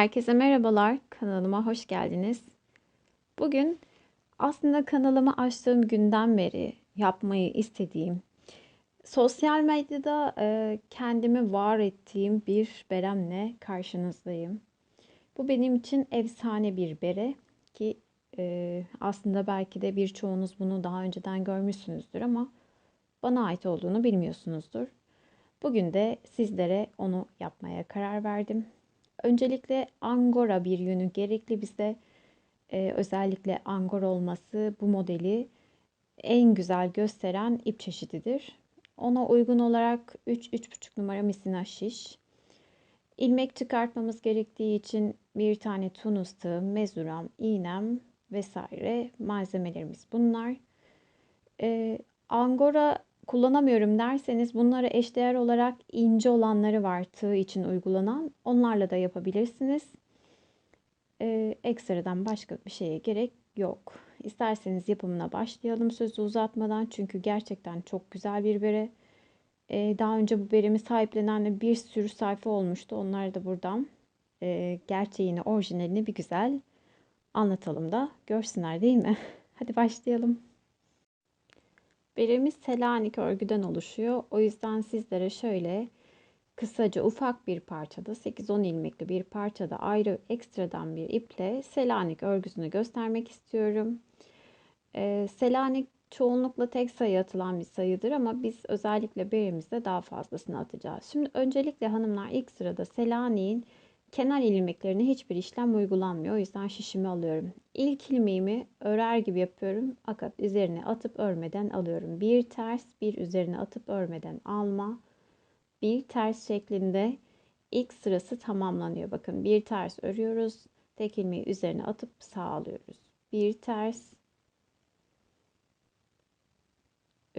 Herkese merhabalar. Kanalıma hoş geldiniz. Bugün aslında kanalımı açtığım günden beri yapmayı istediğim, sosyal medyada e, kendimi var ettiğim bir beremle karşınızdayım. Bu benim için efsane bir bere ki e, aslında belki de birçoğunuz bunu daha önceden görmüşsünüzdür ama bana ait olduğunu bilmiyorsunuzdur. Bugün de sizlere onu yapmaya karar verdim. Öncelikle angora bir yünü gerekli bize. Ee, özellikle angora olması bu modeli en güzel gösteren ip çeşididir. Ona uygun olarak 3-3,5 numara misina şiş. İlmek çıkartmamız gerektiği için bir tane tunus tığ, mezuram, iğnem vesaire malzemelerimiz bunlar. Ee, angora kullanamıyorum derseniz bunlara eşdeğer olarak ince olanları var tığ için uygulanan. Onlarla da yapabilirsiniz. Ee, ekstradan başka bir şeye gerek yok. İsterseniz yapımına başlayalım sözü uzatmadan. Çünkü gerçekten çok güzel bir bere. Ee, daha önce bu beremi sahiplenenle bir sürü sayfa olmuştu. Onları da buradan e, gerçeğini, orijinalini bir güzel anlatalım da görsünler değil mi? Hadi başlayalım. Beremiz Selanik örgüden oluşuyor. O yüzden sizlere şöyle kısaca ufak bir parçada 8-10 ilmekli bir parçada ayrı ekstradan bir iple Selanik örgüsünü göstermek istiyorum. Ee, Selanik çoğunlukla tek sayı atılan bir sayıdır ama biz özellikle beremizde daha fazlasını atacağız. Şimdi öncelikle hanımlar ilk sırada Selanik'in kenar ilmeklerine hiçbir işlem uygulanmıyor. O yüzden şişimi alıyorum. İlk ilmeğimi örer gibi yapıyorum. Fakat üzerine atıp örmeden alıyorum. Bir ters bir üzerine atıp örmeden alma. Bir ters şeklinde ilk sırası tamamlanıyor. Bakın bir ters örüyoruz. Tek ilmeği üzerine atıp sağlıyoruz. Bir ters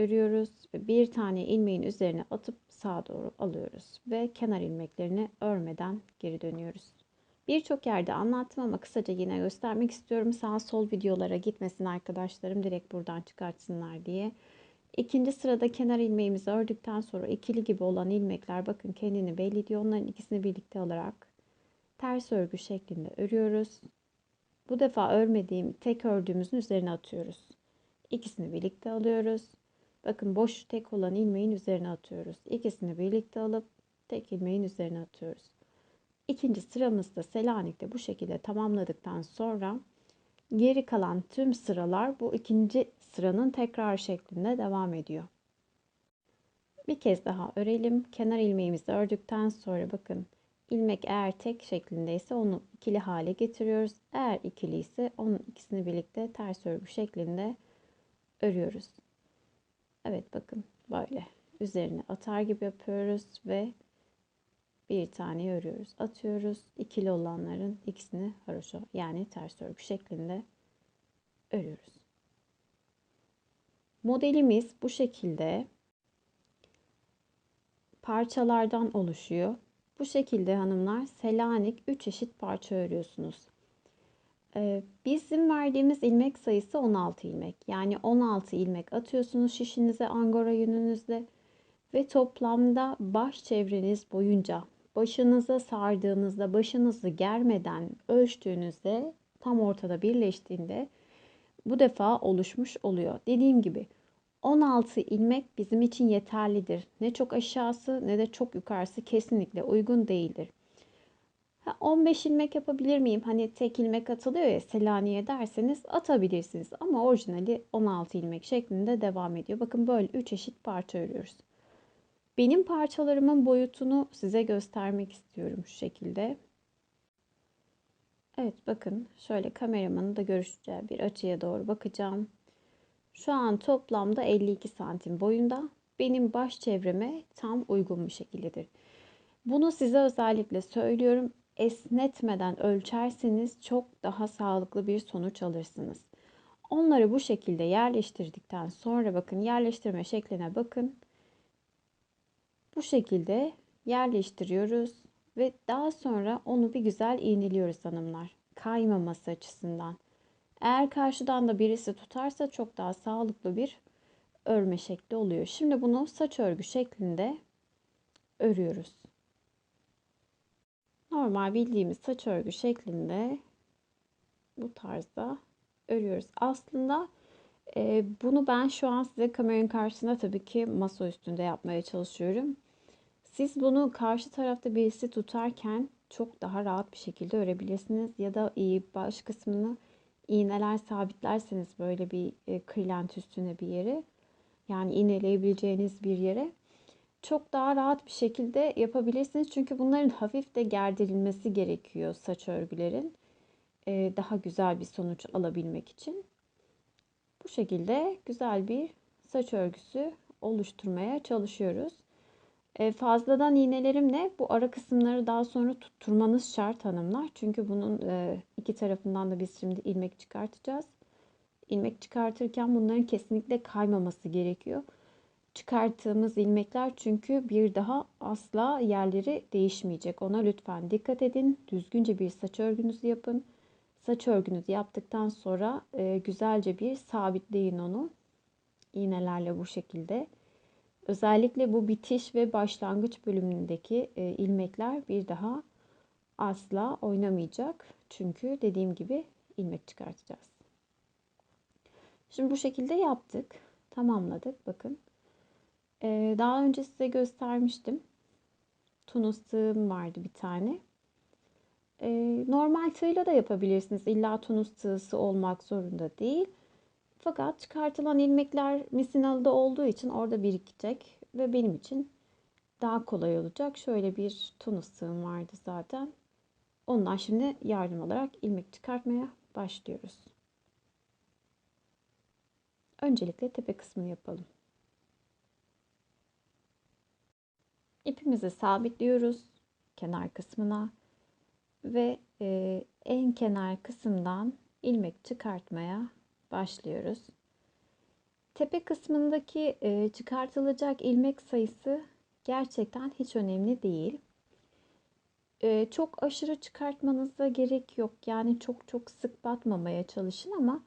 örüyoruz bir tane ilmeğin üzerine atıp sağa doğru alıyoruz ve kenar ilmeklerini örmeden geri dönüyoruz. Birçok yerde anlattım ama kısaca yine göstermek istiyorum. Sağ sol videolara gitmesin arkadaşlarım direkt buradan çıkartsınlar diye. İkinci sırada kenar ilmeğimizi ördükten sonra ikili gibi olan ilmekler bakın kendini belli ediyor. Onların ikisini birlikte alarak ters örgü şeklinde örüyoruz. Bu defa örmediğim tek ördüğümüzün üzerine atıyoruz. İkisini birlikte alıyoruz. Bakın boş tek olan ilmeğin üzerine atıyoruz. İkisini birlikte alıp tek ilmeğin üzerine atıyoruz. İkinci sıramızda Selanik'te bu şekilde tamamladıktan sonra geri kalan tüm sıralar bu ikinci sıranın tekrar şeklinde devam ediyor. Bir kez daha örelim. Kenar ilmeğimizi ördükten sonra bakın ilmek eğer tek şeklindeyse onu ikili hale getiriyoruz. Eğer ikili ise onun ikisini birlikte ters örgü şeklinde örüyoruz. Evet bakın böyle üzerine atar gibi yapıyoruz ve bir tane örüyoruz. Atıyoruz. İkili olanların ikisini haroşa yani ters örgü şeklinde örüyoruz. Modelimiz bu şekilde parçalardan oluşuyor. Bu şekilde hanımlar Selanik 3 eşit parça örüyorsunuz. Bizim verdiğimiz ilmek sayısı 16 ilmek. Yani 16 ilmek atıyorsunuz şişinize angora yününüzle ve toplamda baş çevreniz boyunca başınıza sardığınızda başınızı germeden ölçtüğünüzde tam ortada birleştiğinde bu defa oluşmuş oluyor. Dediğim gibi 16 ilmek bizim için yeterlidir. Ne çok aşağısı ne de çok yukarısı kesinlikle uygun değildir. 15 ilmek yapabilir miyim? Hani tek ilmek atılıyor ya Selanik'e derseniz atabilirsiniz. Ama orijinali 16 ilmek şeklinde devam ediyor. Bakın böyle 3 eşit parça örüyoruz. Benim parçalarımın boyutunu size göstermek istiyorum şu şekilde. Evet bakın şöyle kameramanın da görüşeceği bir açıya doğru bakacağım. Şu an toplamda 52 santim boyunda. Benim baş çevreme tam uygun bir şekildedir. Bunu size özellikle söylüyorum esnetmeden ölçerseniz çok daha sağlıklı bir sonuç alırsınız. Onları bu şekilde yerleştirdikten sonra bakın yerleştirme şekline bakın. Bu şekilde yerleştiriyoruz ve daha sonra onu bir güzel iğneliyoruz hanımlar. Kaymaması açısından. Eğer karşıdan da birisi tutarsa çok daha sağlıklı bir örme şekli oluyor. Şimdi bunu saç örgü şeklinde örüyoruz. Normal bildiğimiz saç örgü şeklinde bu tarzda örüyoruz. Aslında e, bunu ben şu an size kameranın karşısında tabii ki masa üstünde yapmaya çalışıyorum. Siz bunu karşı tarafta birisi tutarken çok daha rahat bir şekilde örebilirsiniz. Ya da baş kısmını iğneler sabitlerseniz böyle bir e, kırlent üstüne bir yere yani iğneleyebileceğiniz bir yere çok daha rahat bir şekilde yapabilirsiniz. Çünkü bunların hafif de gerdirilmesi gerekiyor saç örgülerin. E, daha güzel bir sonuç alabilmek için. Bu şekilde güzel bir saç örgüsü oluşturmaya çalışıyoruz. E, fazladan iğnelerimle bu ara kısımları daha sonra tutturmanız şart hanımlar. Çünkü bunun e, iki tarafından da biz şimdi ilmek çıkartacağız. İlmek çıkartırken bunların kesinlikle kaymaması gerekiyor. Çıkarttığımız ilmekler çünkü bir daha asla yerleri değişmeyecek. Ona lütfen dikkat edin. Düzgünce bir saç örgünüzü yapın. Saç örgünüzü yaptıktan sonra e, güzelce bir sabitleyin onu. İğnelerle bu şekilde. Özellikle bu bitiş ve başlangıç bölümündeki e, ilmekler bir daha asla oynamayacak. Çünkü dediğim gibi ilmek çıkartacağız. Şimdi bu şekilde yaptık. Tamamladık. Bakın. Ee, daha önce size göstermiştim. Tunus vardı bir tane. Ee, normal tığla da yapabilirsiniz. İlla tunus tığısı olmak zorunda değil. Fakat çıkartılan ilmekler misinalıda olduğu için orada birikecek ve benim için daha kolay olacak. Şöyle bir tunus tığım vardı zaten. Ondan şimdi yardım olarak ilmek çıkartmaya başlıyoruz. Öncelikle tepe kısmını yapalım. İpimizi sabitliyoruz kenar kısmına ve e, en kenar kısımdan ilmek çıkartmaya başlıyoruz. Tepe kısmındaki e, çıkartılacak ilmek sayısı gerçekten hiç önemli değil. E, çok aşırı çıkartmanıza gerek yok. Yani çok çok sık batmamaya çalışın ama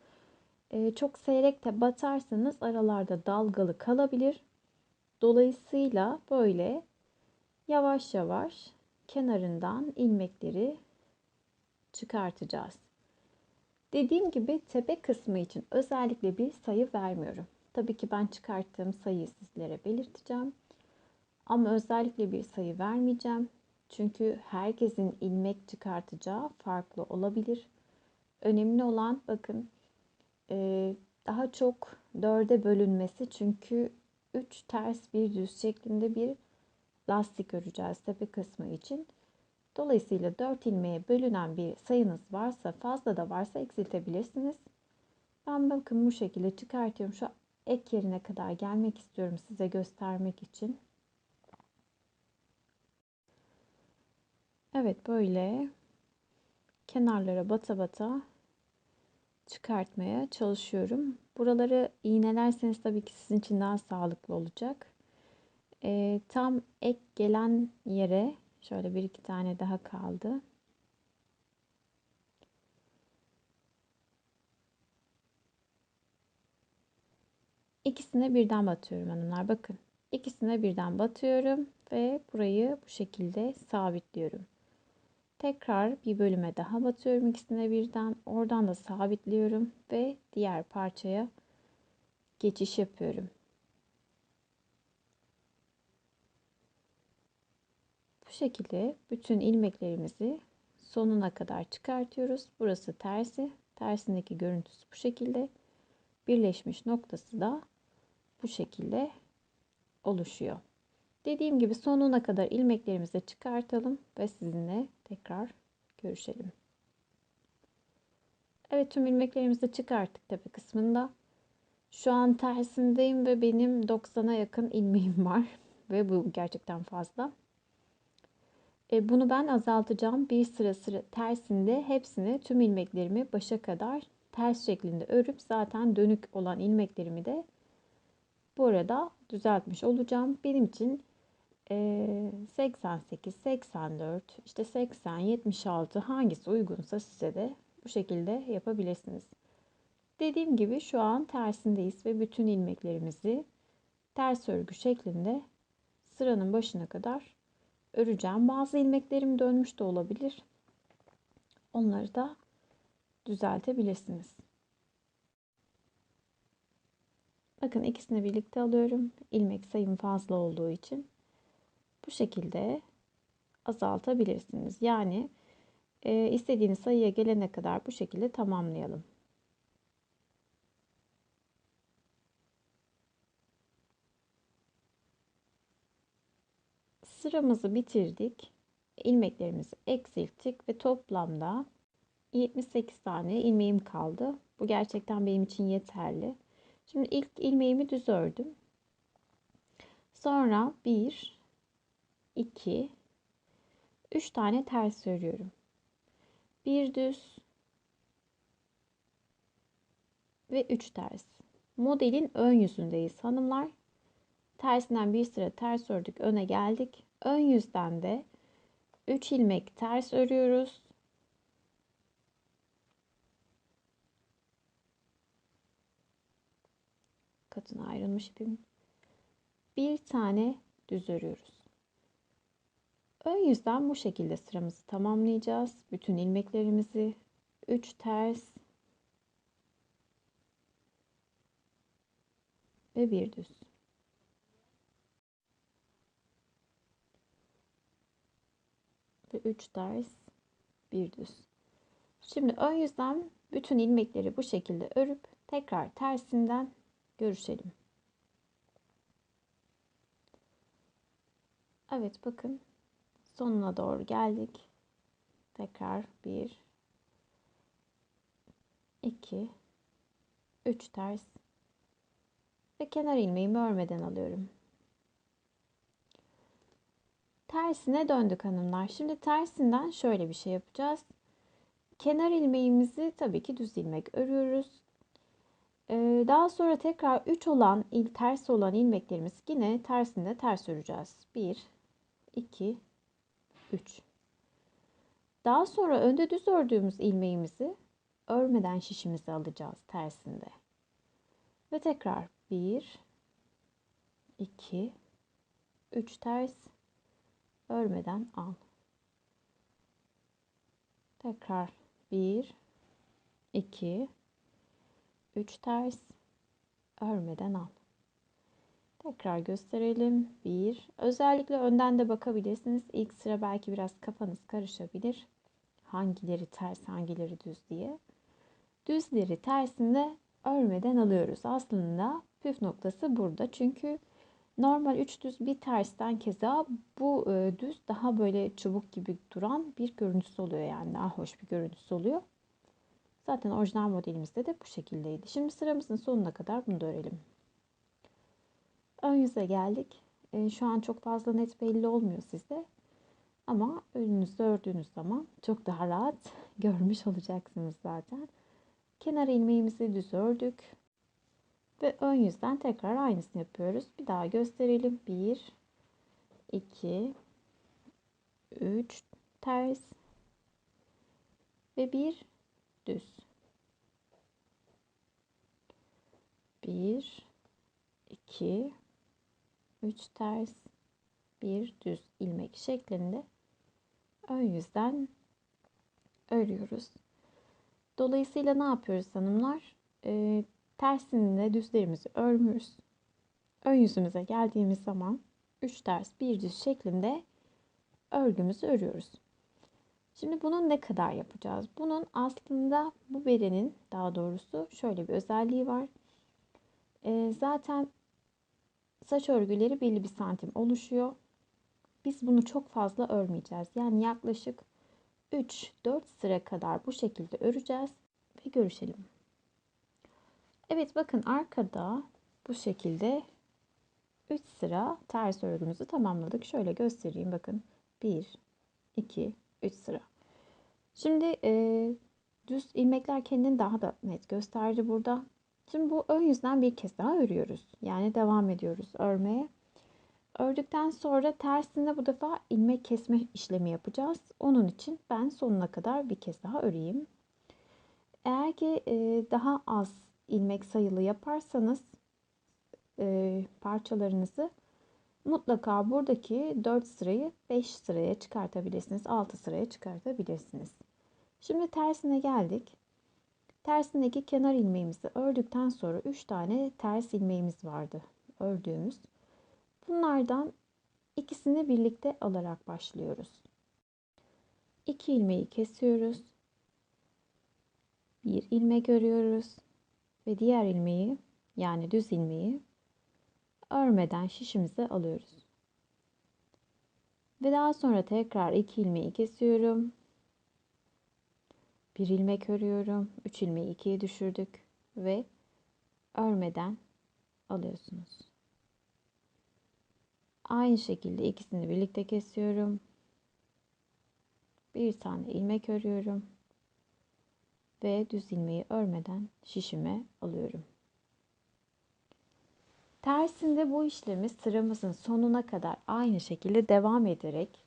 e, çok seyrek de batarsanız aralarda dalgalı kalabilir. Dolayısıyla böyle yavaş yavaş kenarından ilmekleri çıkartacağız. Dediğim gibi tepe kısmı için özellikle bir sayı vermiyorum. Tabii ki ben çıkarttığım sayıyı sizlere belirteceğim. Ama özellikle bir sayı vermeyeceğim. Çünkü herkesin ilmek çıkartacağı farklı olabilir. Önemli olan bakın daha çok dörde bölünmesi. Çünkü 3 ters bir düz şeklinde bir lastik öreceğiz tepe kısmı için. Dolayısıyla 4 ilmeğe bölünen bir sayınız varsa fazla da varsa eksiltebilirsiniz. Ben bakın bu şekilde çıkartıyorum. Şu ek yerine kadar gelmek istiyorum size göstermek için. Evet böyle kenarlara bata bata çıkartmaya çalışıyorum. Buraları iğnelerseniz tabii ki sizin için daha sağlıklı olacak. Ee, tam ek gelen yere Şöyle bir iki tane daha kaldı. İkisine birden batıyorum hanımlar. Bakın. İkisine birden batıyorum ve burayı bu şekilde sabitliyorum. Tekrar bir bölüme daha batıyorum ikisine birden. Oradan da sabitliyorum ve diğer parçaya geçiş yapıyorum. Şekilde bütün ilmeklerimizi sonuna kadar çıkartıyoruz. Burası tersi. Tersindeki görüntüsü bu şekilde. Birleşmiş noktası da bu şekilde oluşuyor. Dediğim gibi sonuna kadar ilmeklerimizi çıkartalım ve sizinle tekrar görüşelim. Evet tüm ilmeklerimizi çıkarttık tepe kısmında. Şu an tersindeyim ve benim 90'a yakın ilmeğim var ve bu gerçekten fazla. E, bunu ben azaltacağım. Bir sıra sıra tersinde hepsini tüm ilmeklerimi başa kadar ters şeklinde örüp zaten dönük olan ilmeklerimi de bu arada düzeltmiş olacağım. Benim için 88, 84, işte 80, 76 hangisi uygunsa size de bu şekilde yapabilirsiniz. Dediğim gibi şu an tersindeyiz ve bütün ilmeklerimizi ters örgü şeklinde sıranın başına kadar öreceğim. Bazı ilmeklerim dönmüş de olabilir. Onları da düzeltebilirsiniz. Bakın ikisini birlikte alıyorum. İlmek sayım fazla olduğu için bu şekilde azaltabilirsiniz. Yani e, istediğiniz sayıya gelene kadar bu şekilde tamamlayalım. Sıramızı bitirdik. İlmeklerimizi eksilttik ve toplamda 78 tane ilmeğim kaldı. Bu gerçekten benim için yeterli. Şimdi ilk ilmeğimi düz ördüm. Sonra 1 2 3 tane ters örüyorum. Bir düz ve 3 ters. Modelin ön yüzündeyiz hanımlar. Tersinden bir sıra ters ördük, öne geldik. Ön yüzden de 3 ilmek ters örüyoruz. Katına ayrılmış ipim. Bir tane düz örüyoruz. Ön yüzden bu şekilde sıramızı tamamlayacağız. Bütün ilmeklerimizi 3 ters ve bir düz. Ve 3 ters, bir düz. Şimdi ön yüzden bütün ilmekleri bu şekilde örüp tekrar tersinden görüşelim. Evet bakın sonuna doğru geldik. Tekrar 1 2 3 ters ve kenar ilmeğimi örmeden alıyorum. Tersine döndük hanımlar. Şimdi tersinden şöyle bir şey yapacağız. Kenar ilmeğimizi tabii ki düz ilmek örüyoruz. Ee, daha sonra tekrar 3 olan il ters olan ilmeklerimiz yine tersinde ters öreceğiz. 1 2 3 Daha sonra önde düz ördüğümüz ilmeğimizi örmeden şişimizi alacağız tersinde. Ve tekrar 1 2 3 ters örmeden al. Tekrar 1 2 3 ters örmeden al. Tekrar gösterelim. 1. Özellikle önden de bakabilirsiniz. İlk sıra belki biraz kafanız karışabilir. Hangileri ters, hangileri düz diye. Düzleri tersinde örmeden alıyoruz. Aslında püf noktası burada. Çünkü normal 3 düz bir tersten keza bu e, düz daha böyle çubuk gibi duran bir görüntüsü oluyor. Yani daha hoş bir görüntüsü oluyor. Zaten orijinal modelimizde de bu şekildeydi. Şimdi sıramızın sonuna kadar bunu da örelim. Ön yüze geldik. E, şu an çok fazla net belli olmuyor sizde. Ama önünüzde ördüğünüz zaman çok daha rahat görmüş olacaksınız zaten. Kenar ilmeğimizi düz ördük. Ve ön yüzden tekrar aynısını yapıyoruz. Bir daha gösterelim. 1 2 3 ters ve 1 düz. 1 2 3 ters, 1 düz ilmek şeklinde ön yüzden örüyoruz. Dolayısıyla ne yapıyoruz hanımlar? Ee, tersinde düzlerimizi örmüyoruz. Ön yüzümüze geldiğimiz zaman 3 ters 1 düz şeklinde örgümüzü örüyoruz. Şimdi bunu ne kadar yapacağız? Bunun aslında bu berenin daha doğrusu şöyle bir özelliği var. Ee, zaten saç örgüleri belli bir santim oluşuyor. Biz bunu çok fazla örmeyeceğiz. Yani yaklaşık 3-4 sıra kadar bu şekilde öreceğiz ve görüşelim. Evet bakın arkada bu şekilde 3 sıra ters örgümüzü tamamladık. Şöyle göstereyim bakın. 1, 2, 3 sıra. Şimdi e, düz ilmekler kendini daha da net gösterdi burada. Şimdi bu ön yüzden bir kez daha örüyoruz. Yani devam ediyoruz örmeye. Ördükten sonra tersinde bu defa ilmek kesme işlemi yapacağız. Onun için ben sonuna kadar bir kez daha öreyim. Eğer ki e, daha az ilmek sayılı yaparsanız e, parçalarınızı Mutlaka buradaki 4 sırayı 5 sıraya çıkartabilirsiniz. 6 sıraya çıkartabilirsiniz. Şimdi tersine geldik. Tersindeki kenar ilmeğimizi ördükten sonra 3 tane ters ilmeğimiz vardı ördüğümüz. Bunlardan ikisini birlikte alarak başlıyoruz. 2 ilmeği kesiyoruz. Bir ilmek örüyoruz ve diğer ilmeği yani düz ilmeği örmeden şişimize alıyoruz. Ve daha sonra tekrar iki ilmeği kesiyorum. Bir ilmek örüyorum. Üç ilmeği ikiye düşürdük ve örmeden alıyorsunuz. Aynı şekilde ikisini birlikte kesiyorum. Bir tane ilmek örüyorum ve düz ilmeği örmeden şişime alıyorum. Tersinde bu işlemi sıramızın sonuna kadar aynı şekilde devam ederek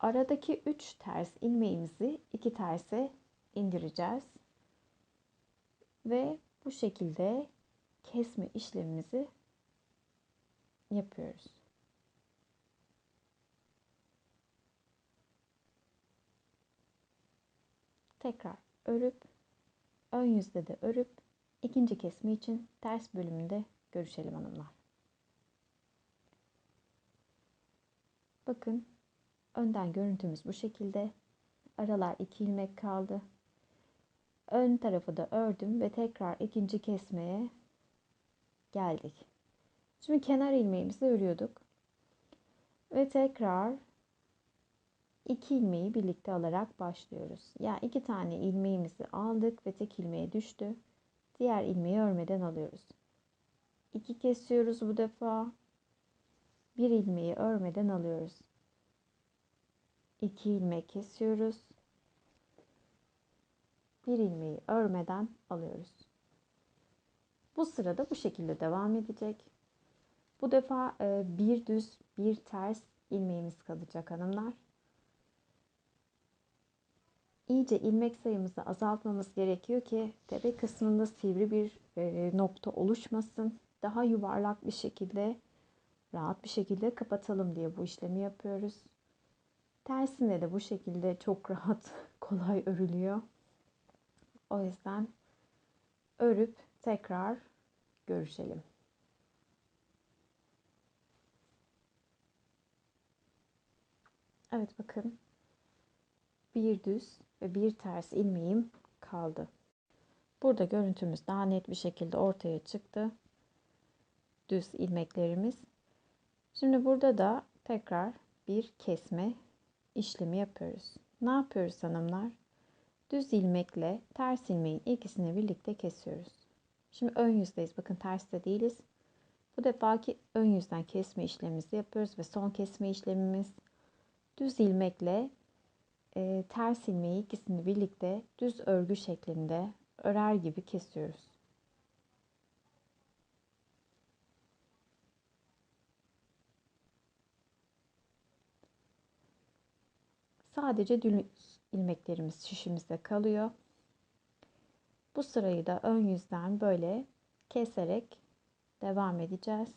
aradaki 3 ters ilmeğimizi 2 terse indireceğiz. Ve bu şekilde kesme işlemimizi yapıyoruz. Tekrar örüp ön yüzde de örüp ikinci kesme için ters bölümünde görüşelim hanımlar. Bakın önden görüntümüz bu şekilde. Aralar iki ilmek kaldı. Ön tarafı da ördüm ve tekrar ikinci kesmeye geldik. Şimdi kenar ilmeğimizi örüyorduk. Ve tekrar iki ilmeği birlikte alarak başlıyoruz. Yani iki tane ilmeğimizi aldık ve tek ilmeğe düştü. Diğer ilmeği örmeden alıyoruz. 2 kesiyoruz bu defa. Bir ilmeği örmeden alıyoruz. 2 ilmek kesiyoruz. Bir ilmeği örmeden alıyoruz. Bu sırada bu şekilde devam edecek. Bu defa e, bir düz bir ters ilmeğimiz kalacak hanımlar. İyice ilmek sayımızı azaltmamız gerekiyor ki tepe kısmında sivri bir e, nokta oluşmasın daha yuvarlak bir şekilde rahat bir şekilde kapatalım diye bu işlemi yapıyoruz. Tersinde de bu şekilde çok rahat, kolay örülüyor. O yüzden örüp tekrar görüşelim. Evet bakın. Bir düz ve bir ters ilmeğim kaldı. Burada görüntümüz daha net bir şekilde ortaya çıktı düz ilmeklerimiz. Şimdi burada da tekrar bir kesme işlemi yapıyoruz. Ne yapıyoruz hanımlar? Düz ilmekle ters ilmeğin ikisini birlikte kesiyoruz. Şimdi ön yüzdeyiz. Bakın terste değiliz. Bu defaki ön yüzden kesme işlemimizi yapıyoruz ve son kesme işlemimiz düz ilmekle e, ters ilmeği ikisini birlikte düz örgü şeklinde örer gibi kesiyoruz. Sadece düz ilmeklerimiz şişimizde kalıyor. Bu sırayı da ön yüzden böyle keserek devam edeceğiz.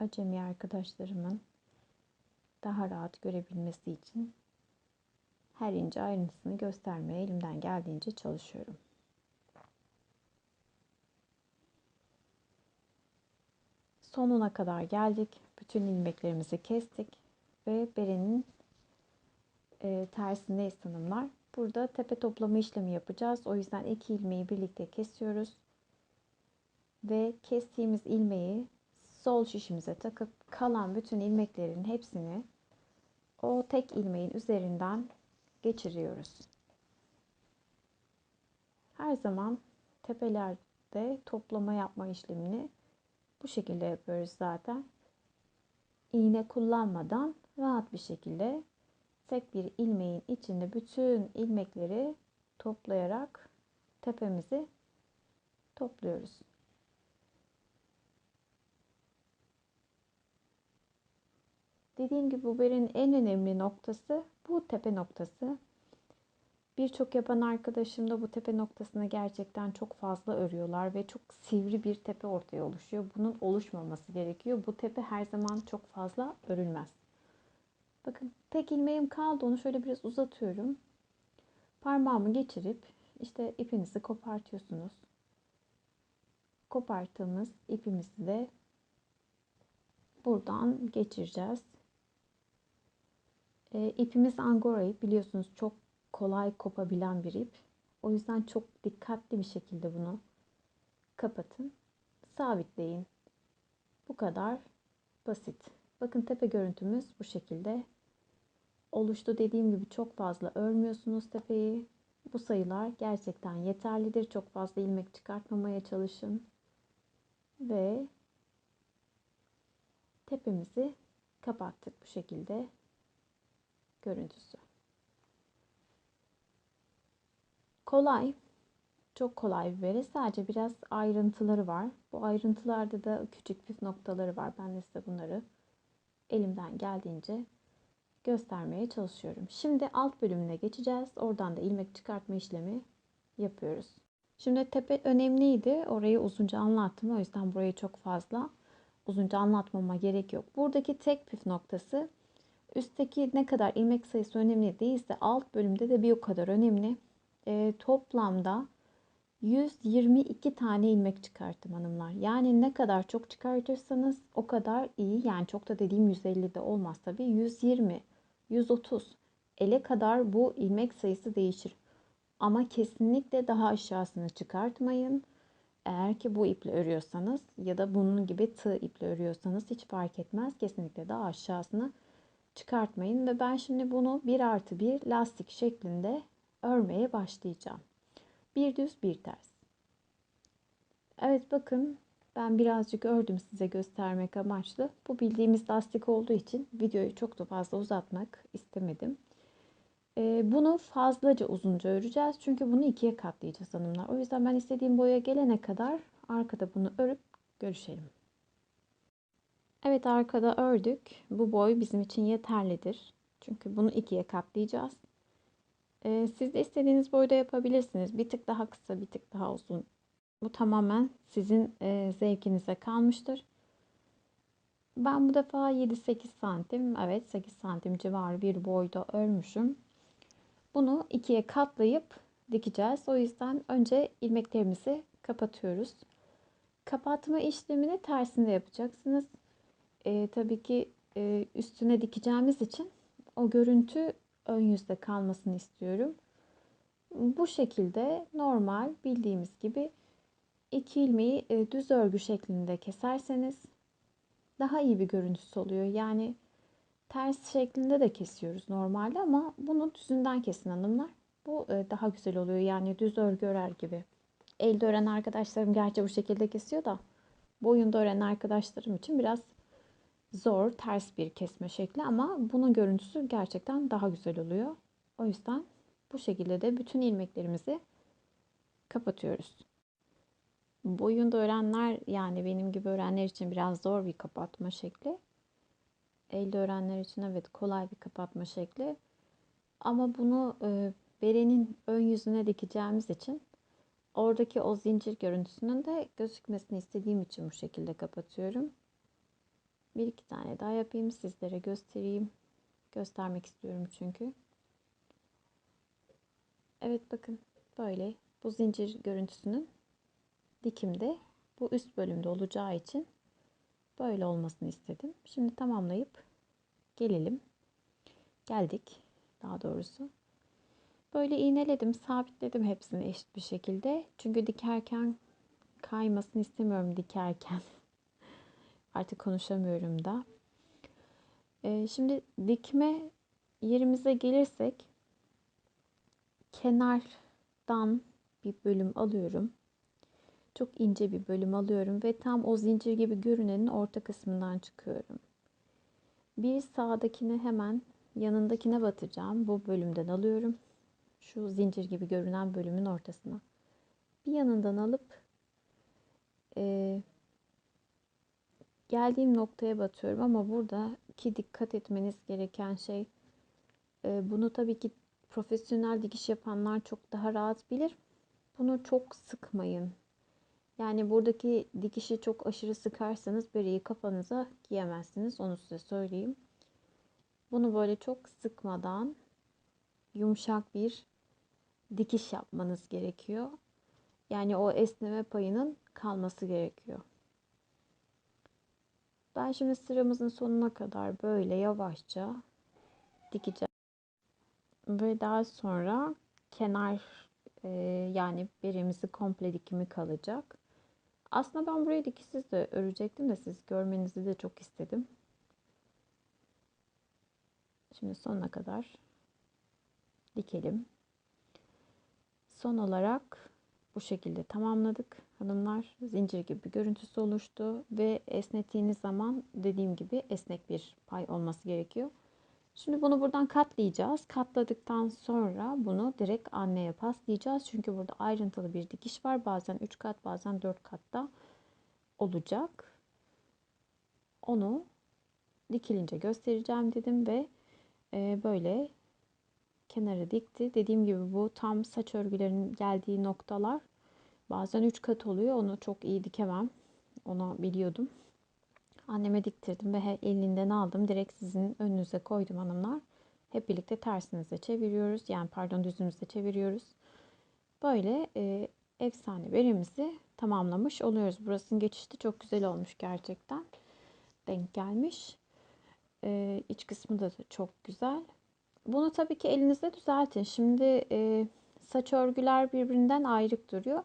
Acemi arkadaşlarımın daha rahat görebilmesi için her ince ayrıntısını göstermeye elimden geldiğince çalışıyorum. sonuna kadar geldik. Bütün ilmeklerimizi kestik ve berenin e, tersindeyiz tanımlar. Burada tepe toplama işlemi yapacağız. O yüzden iki ilmeği birlikte kesiyoruz. Ve kestiğimiz ilmeği sol şişimize takıp kalan bütün ilmeklerin hepsini o tek ilmeğin üzerinden geçiriyoruz. Her zaman tepelerde toplama yapma işlemini bu şekilde yapıyoruz zaten. İğne kullanmadan rahat bir şekilde tek bir ilmeğin içinde bütün ilmekleri toplayarak tepemizi topluyoruz. Dediğim gibi bu berenin en önemli noktası bu tepe noktası. Birçok yapan arkadaşım da bu tepe noktasını gerçekten çok fazla örüyorlar ve çok sivri bir tepe ortaya oluşuyor. Bunun oluşmaması gerekiyor. Bu tepe her zaman çok fazla örülmez. Bakın tek ilmeğim kaldı. Onu şöyle biraz uzatıyorum. Parmağımı geçirip işte ipinizi kopartıyorsunuz. Koparttığımız ipimizi de buradan geçireceğiz. E, ipimiz angora ip biliyorsunuz çok kolay kopabilen bir ip. O yüzden çok dikkatli bir şekilde bunu kapatın. Sabitleyin. Bu kadar basit. Bakın tepe görüntümüz bu şekilde oluştu. Dediğim gibi çok fazla örmüyorsunuz tepeyi. Bu sayılar gerçekten yeterlidir. Çok fazla ilmek çıkartmamaya çalışın. Ve tepemizi kapattık bu şekilde görüntüsü. Kolay. Çok kolay bir bere. Sadece biraz ayrıntıları var. Bu ayrıntılarda da küçük püf noktaları var. Ben de size bunları elimden geldiğince göstermeye çalışıyorum. Şimdi alt bölümüne geçeceğiz. Oradan da ilmek çıkartma işlemi yapıyoruz. Şimdi tepe önemliydi. Orayı uzunca anlattım. O yüzden burayı çok fazla uzunca anlatmama gerek yok. Buradaki tek püf noktası üstteki ne kadar ilmek sayısı önemli değilse alt bölümde de bir o kadar önemli. E, toplamda 122 tane ilmek çıkarttım hanımlar. Yani ne kadar çok çıkartırsanız o kadar iyi. Yani çok da dediğim 150 de olmaz tabii. 120, 130 ele kadar bu ilmek sayısı değişir. Ama kesinlikle daha aşağısını çıkartmayın. Eğer ki bu iple örüyorsanız ya da bunun gibi tığ iple örüyorsanız hiç fark etmez. Kesinlikle daha aşağısını çıkartmayın. Ve ben şimdi bunu bir artı bir lastik şeklinde örmeye başlayacağım. Bir düz bir ters. Evet bakın ben birazcık ördüm size göstermek amaçlı. Bu bildiğimiz lastik olduğu için videoyu çok da fazla uzatmak istemedim. Ee, bunu fazlaca uzunca öreceğiz. Çünkü bunu ikiye katlayacağız hanımlar. O yüzden ben istediğim boya gelene kadar arkada bunu örüp görüşelim. Evet arkada ördük. Bu boy bizim için yeterlidir. Çünkü bunu ikiye katlayacağız. Ee, siz de istediğiniz boyda yapabilirsiniz. Bir tık daha kısa, bir tık daha uzun. Bu tamamen sizin e, zevkinize kalmıştır. Ben bu defa 7-8 santim, evet 8 santim civarı bir boyda örmüşüm. Bunu ikiye katlayıp dikeceğiz. O yüzden önce ilmeklerimizi kapatıyoruz. Kapatma işlemini tersinde yapacaksınız. E, tabii ki e, üstüne dikeceğimiz için o görüntü ön yüzde kalmasını istiyorum. Bu şekilde normal bildiğimiz gibi iki ilmeği e, düz örgü şeklinde keserseniz daha iyi bir görüntüsü oluyor. Yani ters şeklinde de kesiyoruz normalde ama bunu düzünden kesin hanımlar. Bu e, daha güzel oluyor. Yani düz örgü örer gibi. Elde ören arkadaşlarım gerçi bu şekilde kesiyor da boyunda ören arkadaşlarım için biraz zor, ters bir kesme şekli ama bunun görüntüsü gerçekten daha güzel oluyor. O yüzden bu şekilde de bütün ilmeklerimizi kapatıyoruz. Boyunda öğrenler yani benim gibi öğrenler için biraz zor bir kapatma şekli. Elde öğrenler için evet kolay bir kapatma şekli. Ama bunu e, berenin ön yüzüne dikeceğimiz için oradaki o zincir görüntüsünün de gözükmesini istediğim için bu şekilde kapatıyorum. Bir iki tane daha yapayım sizlere göstereyim. Göstermek istiyorum çünkü. Evet bakın böyle bu zincir görüntüsünün dikimde bu üst bölümde olacağı için böyle olmasını istedim. Şimdi tamamlayıp gelelim. Geldik daha doğrusu. Böyle iğneledim, sabitledim hepsini eşit bir şekilde. Çünkü dikerken kaymasını istemiyorum dikerken. Artık konuşamıyorum da. Ee, şimdi dikme yerimize gelirsek kenardan bir bölüm alıyorum. Çok ince bir bölüm alıyorum ve tam o zincir gibi görünenin orta kısmından çıkıyorum. Bir sağdakine hemen yanındakine batacağım. Bu bölümden alıyorum. Şu zincir gibi görünen bölümün ortasına. Bir yanından alıp e, geldiğim noktaya batıyorum ama burada ki dikkat etmeniz gereken şey e, bunu tabii ki profesyonel dikiş yapanlar çok daha rahat bilir. Bunu çok sıkmayın. Yani buradaki dikişi çok aşırı sıkarsanız bereyi kafanıza giyemezsiniz. Onu size söyleyeyim. Bunu böyle çok sıkmadan yumuşak bir dikiş yapmanız gerekiyor. Yani o esneme payının kalması gerekiyor. Ben şimdi sıramızın sonuna kadar böyle yavaşça dikeceğim. Ve daha sonra kenar e, yani beremizi komple dikimi kalacak. Aslında ben burayı dikişsiz de örecektim de siz görmenizi de çok istedim. Şimdi sonuna kadar dikelim. Son olarak bu şekilde tamamladık hanımlar. Zincir gibi görüntüsü oluştu ve esnettiğiniz zaman dediğim gibi esnek bir pay olması gerekiyor. Şimdi bunu buradan katlayacağız. Katladıktan sonra bunu direkt anneye paslayacağız. Çünkü burada ayrıntılı bir dikiş var. Bazen 3 kat bazen 4 katta olacak. Onu dikilince göstereceğim dedim ve e, böyle kenara dikti. Dediğim gibi bu tam saç örgülerinin geldiği noktalar bazen 3 kat oluyor. Onu çok iyi dikemem. Onu biliyordum. Anneme diktirdim ve elinden aldım. Direkt sizin önünüze koydum hanımlar. Hep birlikte tersinize çeviriyoruz. Yani pardon düzümüzde çeviriyoruz. Böyle e, efsane beremizi tamamlamış oluyoruz. Burasının geçişi de çok güzel olmuş gerçekten. Denk gelmiş. E, iç kısmı da çok güzel. Bunu tabii ki elinizde düzeltin. Şimdi e, saç örgüler birbirinden ayrık duruyor.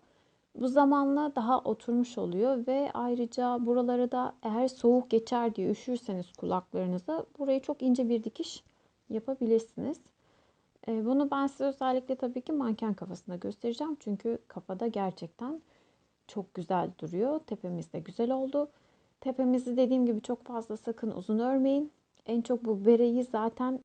Bu zamanla daha oturmuş oluyor ve ayrıca buralara da eğer soğuk geçer diye üşürseniz kulaklarınıza burayı çok ince bir dikiş yapabilirsiniz. E, bunu ben size özellikle tabii ki manken kafasında göstereceğim. Çünkü kafada gerçekten çok güzel duruyor. Tepemiz de güzel oldu. Tepemizi dediğim gibi çok fazla sakın uzun örmeyin. En çok bu bereyi zaten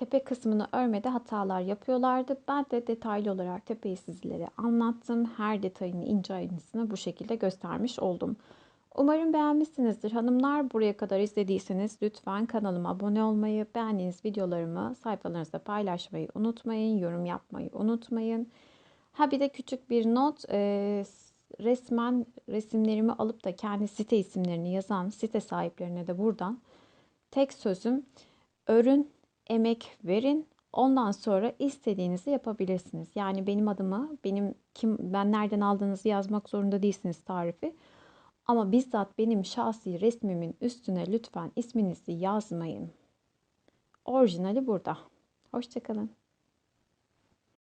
tepe kısmını örmede hatalar yapıyorlardı. Ben de detaylı olarak tepeyi sizlere anlattım. Her detayını ince ayrıntısını bu şekilde göstermiş oldum. Umarım beğenmişsinizdir. Hanımlar buraya kadar izlediyseniz lütfen kanalıma abone olmayı, beğendiğiniz videolarımı sayfalarınızda paylaşmayı unutmayın. Yorum yapmayı unutmayın. Ha bir de küçük bir not. E, resmen resimlerimi alıp da kendi site isimlerini yazan site sahiplerine de buradan tek sözüm örün emek verin. Ondan sonra istediğinizi yapabilirsiniz. Yani benim adımı, benim kim ben nereden aldığınızı yazmak zorunda değilsiniz tarifi. Ama bizzat benim şahsi resmimin üstüne lütfen isminizi yazmayın. Orijinali burada. Hoşçakalın.